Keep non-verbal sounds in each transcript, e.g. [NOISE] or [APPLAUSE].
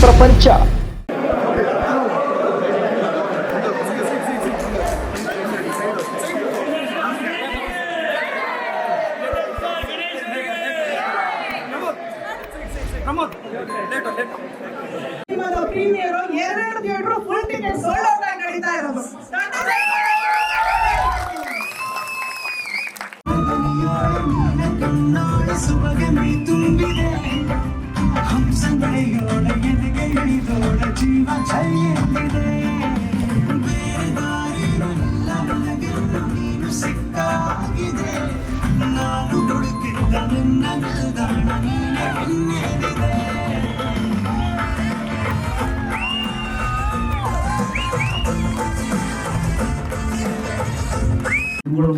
ಪ್ರಪಂಚ. ಎರಡು theatre full ticket sold out ಆಗಿ ನಡೀತಾ ಇರೋದು.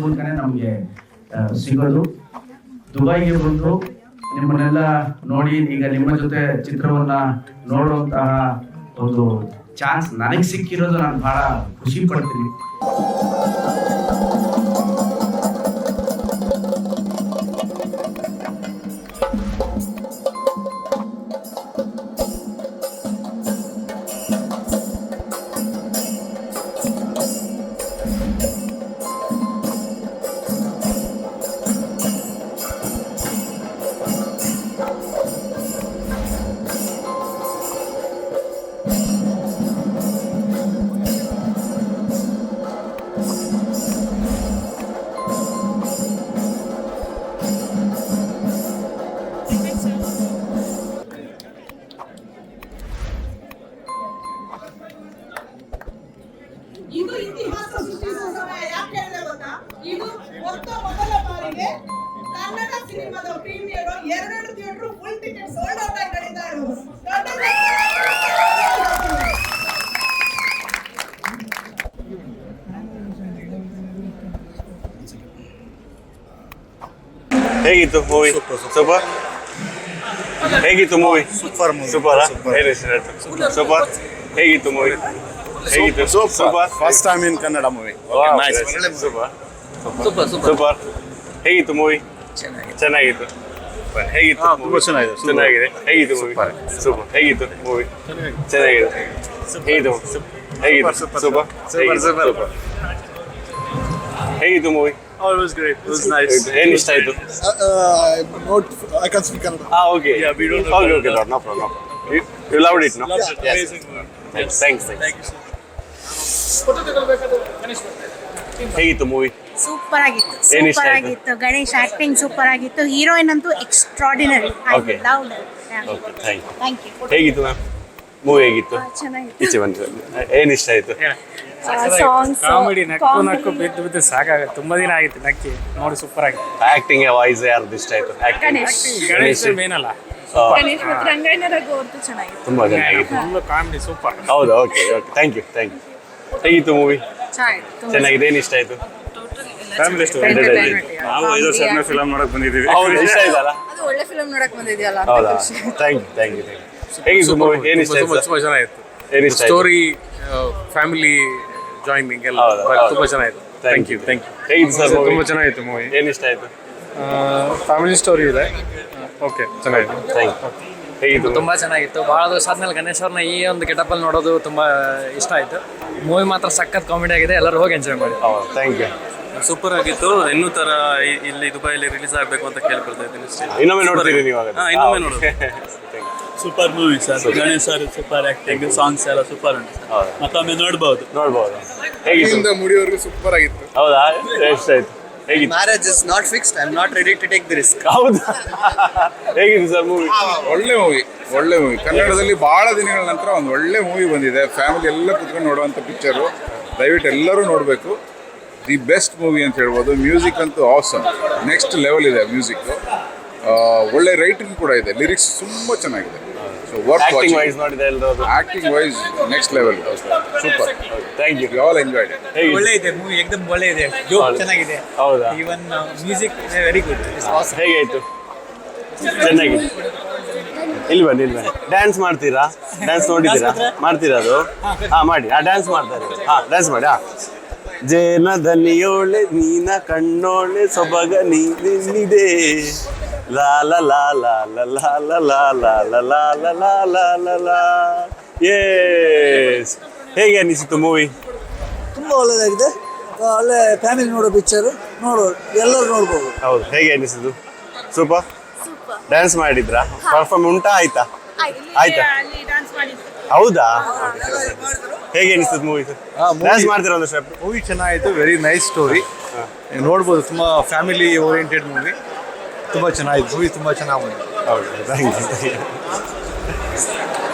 ಮೂಲಕನೇ ನಮಗೆ ಸಿಗೋದು. ದುಬೈಗೆ ಬಂದು ನಿಮ್ಮನ್ನೆಲ್ಲ ನೋಡಿ ಈಗ ನಿಮ್ಮ ಜೊತೆ ಚಿತ್ರವನ್ನ ನೋಡುವಂತಹ ಒಂದು ಚಾನ್ಸ್ ನನಗೆ ಸಿಕ್ಕಿರೋದು ನಾನು ಬಹಳ ಖುಷಿ ಪಡ್ತೀನಿ. ಕನ್ನಡ ಸಿನಿಮಾದ ಪ್ರೀಮಿಯರ್ ಎರಡು theatre full ticket sold out ಆಗಿ ನಡೀತಾ ಇರೋದು. ಹೇಗಿತ್ತು ಮೂವಿ ಸೂಪರ್ ಹೇಗಿತ್ತು ಮೂವಿ ಸೂಪರ್ ಸೂಪರ್ ಸೂಪರ್ ಹೇಗಿತ್ತು ಮೂವಿ ಹೇಗಿತ್ತು? Super first time in Kannada movie super super super ಹೇಗಿತ್ತು ಮೂವಿ ಚೆನ್ನಾಗಿತ್ತು. ಚೆನ್ನಾಗಿತ್ತು ಹೇಗಿತ್ತು ತುಂಬ ಚೆನ್ನಾಗಿದೆ. ಚೆನ್ನಾಗಿದೆ. ಹೇಗಿತ್ತು ಸೂಪರ್. ಸೂಪರ್. ಹೇಗಿತ್ತು ಮೂವಿ ಚೆನ್ನಾಗಿದೆ. ಹೇಗಿತ್ತು ಹೇಗಿತ್ತು? Super super. Super super super. ಹೇಗಿತ್ತು movie all was great it was nice ಏನ್ ಇಷ್ಟ ಆಯ್ತು? I not I can speak ah okay yeah we don't okay okay no problem no you love it no thanks thanks photo ತಗೋಬೇಕಾದ್ರೆ finish ಹೇಗಿತ್ತು movie super ಆಗಿತ್ತು. ಏನ್ ಇಷ್ಟ super ಆಯ್ತು? ಆಗಿತ್ತು. ಗಣೇಶ್ ಆಕ್ಟಿಂಗ್ ಸೂಪರ್ ಆಗಿತ್ತು. ಹೀರೋಯಿನ್ ಅಂತೂ extraordinary Okay. Okay thank you thank you ಹೇಗಿತ್ತು ಮ್ಯಾಮ್ ಮೂವಿ ಹೇಗಿತ್ತು? ಚೆನ್ನಾಗಿತ್ತು. ಈಚೆ ಬಂತು ಏನು ಇಷ್ಟ ಆಯ್ತು? ಸಾಂಗ್ಸ್ ಕಾಮಿಡಿ ನಕ್ಕು ನಕ್ಕು ಬಿದ್ದು ಬಿದ್ದು ಸಾಕಾಗುತ್ತೆ. ತುಂಬಾ ದಿನ ಆಗಿತ್ತು ನಕ್ಕಿ. ನೋಡಿ ಸೂಪರ್ ಆಗಿತ್ತು ಆಕ್ಟಿಂಗ್ ವಾಯ್ಸ್ ಯಾರ್ದು ಇಷ್ಟ ಆಯ್ತು? ಆಕ್ಟಿಂಗ್ ಗಣೇಶ್. ಗಣೇಶ್ ಮೇನ್ ಅಲ್ಲ ಗಣೇಶ್ ಮತ್ತು ರಂಗಯ್ಯನ ರಘು ಅವ್ರದ್ದು ಚೆನ್ನಾಗಿತ್ತು. ತುಂಬಾ ಚೆನ್ನಾಗಿತ್ತು. ಫುಲ್ ಕಾಮಿಡಿ ಸೂಪರ್ ಹೌದು okay okay thank you thank you ಹೇಗಿತ್ತು ಮೂವಿ ಚೆನ್ನಾಗಿದೆ ಏನು ಇಷ್ಟ ಆಯ್ತು? Family story. ನಾವು ಐದು ವರ್ಷ ಆದ್ಮೇಲೆ ಫಿಲಮ್ ನೋಡಕ್ ಬಂದಿದ್ದೀವಿ. ಹೌದು ಇಷ್ಟ ಇದಲ್ಲ ಅದು ಒಳ್ಳೆ ಫಿಲ್ಮ್ ನೋಡಕ್ ಬಂದಿದ್ಯಲ್ಲ ಹೌದಾ? Thank you thank you thank you ಹೇಗಿತ್ತು ಮೂವಿ ಏನು ಇಷ್ಟ ಆಯ್ತು? ತುಂಬಾ ಚೆನ್ನಾಗಿತ್ತು ಏನು ಇಷ್ಟ ಸ್ಟೋರಿ ಫ್ಯಾಮಿಲಿ ಜಾಯಿನಿಂಗ್ ಎಲ್ಲ. ತುಂಬಾ ಚೆನ್ನಾಗಿತ್ತು ಥ್ಯಾಂಕ್ ಯು ಥ್ಯಾಂಕ್ ಯು ಹೇಗಿತ್ತು ಸರ್ ತುಂಬಾ ಚೆನ್ನಾಗಿತ್ತು ಮೂವಿ ಏನು ಇಷ್ಟ ಆಯ್ತು? ಫ್ಯಾಮಿಲಿ ಸ್ಟೋರಿ ಇದೆ. ಓಕೆ ಚೆನ್ನಾಗಿತ್ತು ಥ್ಯಾಂಕ್ ಯು ಹೇಗಿತ್ತು ತುಂಬಾ ಚೆನ್ನಾಗಿತ್ತು. ಬಹಳ ದಿವಸ ಆದ್ಮೇಲೆ ಗಣೇಶ್ ಅವ್ರನ್ನ ಈ ಒಂದು ಗೆಟಪ್ ಅಲ್ಲಿ ನೋಡೋದು ತುಂಬಾ ಇಷ್ಟ ಆಯ್ತು. ಮೂವಿ ಮಾತ್ರ ಸಖತ್ ಕಾಮಿಡಿ ಆಗಿದೆ ಎಲ್ಲರೂ ಹೋಗಿ ಎಂಜಾಯ್ ಮಾಡಿ. ಥ್ಯಾಂಕ್ ಯು ಸೂಪರ್ ಆಗಿತ್ತು. ಇನ್ನೂ ತರ ಇಲ್ಲಿ ದುಬೈಲಿ ರಿಲೀಸ್ ಆಗಬೇಕು ಅಂತ ಕೇಳ್ಕೊಳ್ತಾ ಇದ್ದೀನಿ ಅಷ್ಟೇ. ಇನ್ನೊಮ್ಮೆ ನೋಡ್ತೀರಿ ನೀವು ಹಾ, ಇನ್ನೊಮ್ಮೆ ನೋಡೋದು. Super movie sir Ganesh sir super acting songs ಎಲ್ಲ ಸೂಪರ್ ಉಂಟು ಹೌದು. ಮತ್ತೊಮ್ಮೆ ನೋಡ್ಬೋದು. ನೋಡ್ಬೋದು. ಹೇಗಿತ್ತು? ಮುಡಿಯವರೆಗೂ ಸೂಪರ್ ಆಗಿತ್ತು. ಹೌದಾ? ಎಷ್ಟಾಯ್ತು? ಹೇಗಿತ್ತು? Marriage is not fixed I am not ready to take the risk ಹೌದಾ. ಹೇಗಿದೆ ಸರ್ ಮೂವಿ ಒಳ್ಳೆ ಮೂವಿ ಒಳ್ಳೆ ಮೂವಿ ಕನ್ನಡದಲ್ಲಿ ಬಹಳ ದಿನಗಳ ನಂತರ ಒಂದು ಒಳ್ಳೆ ಮೂವಿ ಬಂದಿದೆ. ಫ್ಯಾಮಿಲಿ ಎಲ್ಲ ಕುತ್ಕೊಂಡು ನೋಡುವಂಥ ಪಿಕ್ಚರು ದಯವಿಟ್ಟು ಎಲ್ಲರೂ ನೋಡಬೇಕು. ದಿ ಬೆಸ್ಟ್ ಮೂವಿ ಅಂತ ಹೇಳ್ಬೋದು. ಮ್ಯೂಸಿಕ್ ಅಂತೂ ಆಸಮ್ ನೆಕ್ಸ್ಟ್ ಲೆವೆಲ್ ಇದೆ ಮ್ಯೂಸಿಕ್ ಒಳ್ಳೆ ರೈಟಿಂಗ್ ಕೂಡ ಇದೆ. ಲಿರಿಕ್ಸ್ ತುಂಬ ಚೆನ್ನಾಗಿದೆ. ಆಕ್ಟಿಂಗ್ ವೈಸ್ ನೋಡಿದೆ ಎಲ್ಲರೂ acting wise next level super thank you all enjoyed ಒಳ್ಳೆ ಇದೆ ಮೂವಿ ಏಕದಮ್ ಒಳ್ಳೆ ಇದೆ. ಜೋಕ್. ಚೆನ್ನಾಗಿದೆ. ಹೌದಾ? ಈವನ್ ಮ್ಯೂಸಿಕ್ ವೆರಿ ಗುಡ್ ಹೇಗಾಯ್ತು? ಚೆನ್ನಾಗಿದೆ. ಇಲ್ಲಿ ಬನ್ನಿ ಇಲ್ಲಿ ಬನ್ನಿ. ಡ್ಯಾನ್ಸ್ ಮಾಡ್ತೀರಾ? ಡ್ಯಾನ್ಸ್ ನೋಡಿದ್ದೀರಾ? ಮಾಡ್ತೀರಾ ಅದು? ಹಾ. ಮಾಡಿ. ಆ ಡ್ಯಾನ್ಸ್ ಮಾಡ್ತಾರೆ. ಹಾ ಡ್ಯಾನ್ಸ್ ಮಾಡಿ ಹಾ. ಜೇನ ದನಿಯೋಳೆ ನೀನ ಕಣ್ಣೋಳೆ ಸೊಬಗ ನೀನಿದೆ ಲಾ ಲಾ ಲಾ ಲಾ la ಲಾ ಲಾ la ಲಾ la ಲಾ ಲಾ la la ಲಾ ಯೇಸ್ ಹೇಗೆ ಅನಿಸಿತು ಮೂವಿ ತುಂಬ ಒಳ್ಳೆಯದಾಗಿದೆ ಒಳ್ಳೆ ಫ್ಯಾಮಿಲಿ ನೋಡೋ ಪಿಕ್ಚರ್ ನೋಡೋ ಎಲ್ಲರೂ ನೋಡ್ಬೋದು ಹೌದು ಹೇಗೆ ಅನಿಸಿತು ಸೂಪರ್ ಡ್ಯಾನ್ಸ್ ಮಾಡಿದ್ರಾ ಪರ್ಫಾರ್ಮ್ ಉಂಟಾ ಆಯ್ತಾ ಆಯ್ತಾ ಹೌದಾ ಹೇಗೆ ಅನಿಸ್ತದೆ ಮೂವಿ ಡ್ಯಾನ್ಸ್ ಮಾಡ್ತೀರಾ ಒಂದು ಸ್ಟೆಪ್ ಮೂವಿ ಚೆನ್ನಾಗಿತ್ತು ವೆರಿ ನೈಸ್ ಸ್ಟೋರಿ ನೋಡ್ಬೋದು ತುಂಬಾ ಫ್ಯಾಮಿಲಿ ಓರಿಯೆಂಟೆಡ್ ಮೂವಿ ತುಂಬ ಚೆನ್ನಾಗಿತ್ತು. ಮೂವಿ ತುಂಬ ಚೆನ್ನಾಗಿ ಬಂದಿದೆ. ಹೌದು ಥ್ಯಾಂಕ್ ಯು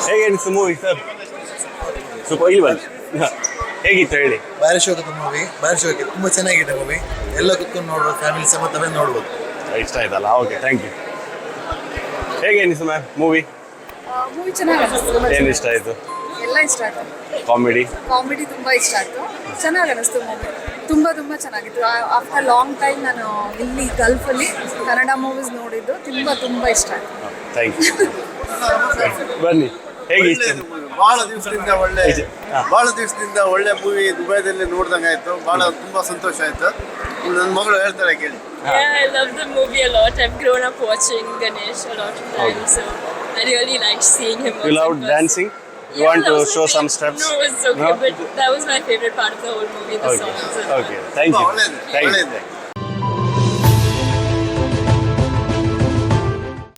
ಹೇಗೆ ಅನಿಸ್ತು ಮೂವಿ ಸರ್ ಸೂಪರ್ ಇಲ್ಲಿ ಬನ್ನಿ. ಹೇಗಿತ್ತು ಹೇಳಿ? ಭಾರಿ ಶೋಕದ ಮೂವಿ ಭಾರಿ ಶೋಕ ತುಂಬ ಚೆನ್ನಾಗಿದೆ ಮೂವಿ ಎಲ್ಲ ಕುತ್ಕೊಂಡು ನೋಡ್ಬೋದು ಫ್ಯಾಮಿಲಿ ಸಮೇತವೇ ನೋಡ್ಬೋದು. ಇಷ್ಟ ಆಯ್ತಲ್ಲ? ಓಕೆ ಥ್ಯಾಂಕ್ ಯು ಹೇಗೆ ಅನಿಸ್ತು ಮ್ಯಾಮ್ ಮೂವಿ ಮೂವಿ ಚೆನ್ನಾಗಿ ಏನು ಇಷ್ಟ ಆಯಿತು? ಎಲ್ಲ ಇಷ್ಟ ಆಯ್ತು. ಕಾಮಿಡಿ ಕಾಮಿಡಿ ತುಂಬ ಇಷ್ಟ ಆಯಿತು. ಚೆನ್ನಾಗಿ ಅನಿಸ್ತು ಮೂವಿ ತುಂಬಾ ತುಂಬ ಚೆನ್ನಾಗಿತ್ತು. ಆಫ್ಟರ್ ಲಾಂಗ್ ಟೈಮ್ ನಾನು ಇಲ್ಲಿ ಗಲ್ಫಲ್ಲಿ ಕನ್ನಡ ಮೂವೀಸ್ ನೋಡಿದ್ದು ತುಂಬ ತುಂಬ ಇಷ್ಟ ಆಯ್ತು. ಥ್ಯಾಂಕ್ ಯು [LAUGHS] ಬನ್ನಿ. ಹೇಗೆ ಬಹಳ ಭಾಳ ದಿವಸದಿಂದ ಒಳ್ಳೆ ಬಹಳ ಭಾಳ ದಿವಸದಿಂದ ಒಳ್ಳೆ ಮೂವಿ ದುಬೈದಲ್ಲಿ ನೋಡ್ದಂಗೆ ಆಯ್ತು. ಬಹಳ ತುಂಬಾ ಸಂತೋಷ ಆಯ್ತು. ನನ್ನ ಮಗಳು ಹೇಳ್ತಾರೆ ಕೇಳಿ. I love the movie a lot. I've grown up watching Ganesh a lot of times, so I really liked seeing him. You love you yeah, want to show some steps? No, it was okay, no? but that was my favorite part of the whole movie, the okay. songs. Okay, thank you. Thank you.